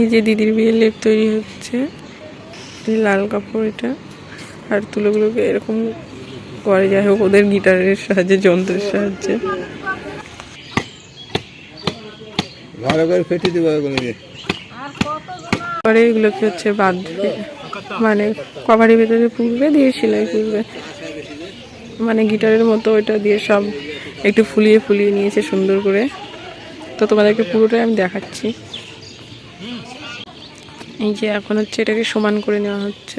এই যে দিদির বিয়ের লেপ তৈরি হচ্ছে এই লাল কাপড় এটা। আর তুলোগুলোকে এরকম করে যাই হোক ওদের গিটারের সাহায্যে যন্ত্রের সাহায্যে। ভালো করে ফেটে দেবো পরে এগুলোকে হচ্ছে বাঁধবে মানে কভারের ভেতরে পুরবে দিয়ে সেলাই করবে। মানে গিটারের মতো ওইটা দিয়ে সব একটু ফুলিয়ে ফুলিয়ে নিয়েছে সুন্দর করে। তো তোমাদেরকে পুরোটাই আমি দেখাচ্ছি। এই যে এখন হচ্ছে এটাকে সমান করে নেওয়া হচ্ছে।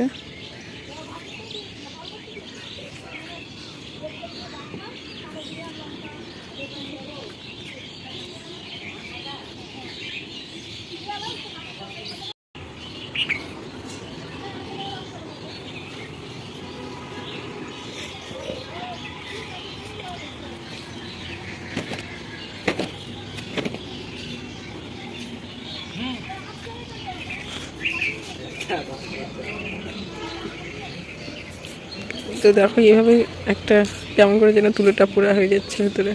তো দেখো এইভাবে একটা কেমন করে যেন তুলোটা পুরা হয়ে যাচ্ছে ভেতরে।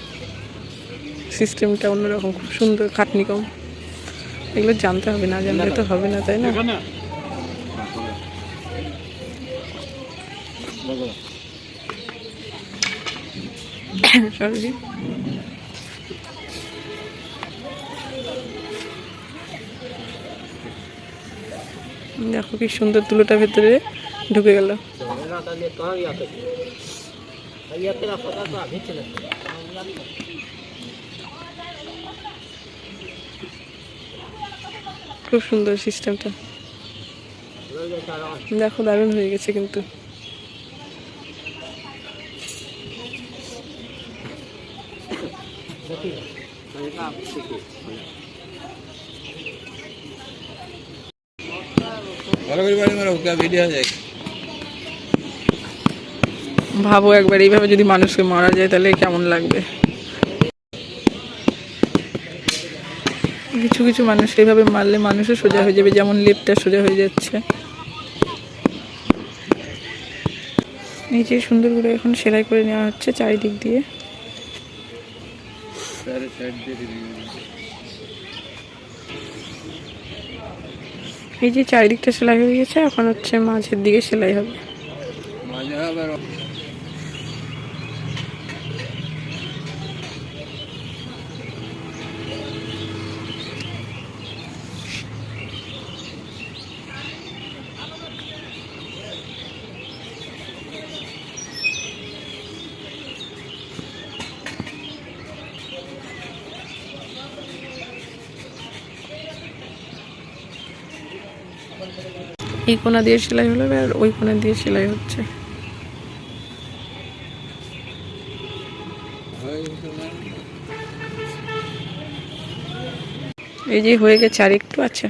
সিস্টেমটা অন্যরকম খুব সুন্দর খাটনি কম। এগুলো জানতে হবে না জানলে তো হবে না তাই না? সরি দেখো কি সুন্দর তুলোটা ভেতরে ঢুকে গেল। খুব সুন্দর সিস্টেমটা। দেখো দারুণ হয়ে গেছে কিন্তু। ভালো করে বাড়ি মারো ভিডিও হয়ে যায় ভাবো একবার এইভাবে যদি মানুষকে মারা যায় তাহলে কেমন লাগবে? কিছু কিছু মানুষ এইভাবে মারলে মানুষও সোজা হয়ে যাবে যেমন লেপটা সোজা হয়ে যাচ্ছে। যে সুন্দর করে এখন সেলাই করে নেওয়া হচ্ছে চারিদিক দিয়ে সাইড সাইড দিয়ে দিবি এই যে চারিদিকটা সেলাই হয়ে গেছে এখন হচ্ছে মাঝের দিকে সেলাই হবে। এই কোনা দিয়ে সেলাই হলো আর ওই কোনা দিয়ে সেলাই হচ্ছে? এই যে হয়ে গেছে আর একটু আছে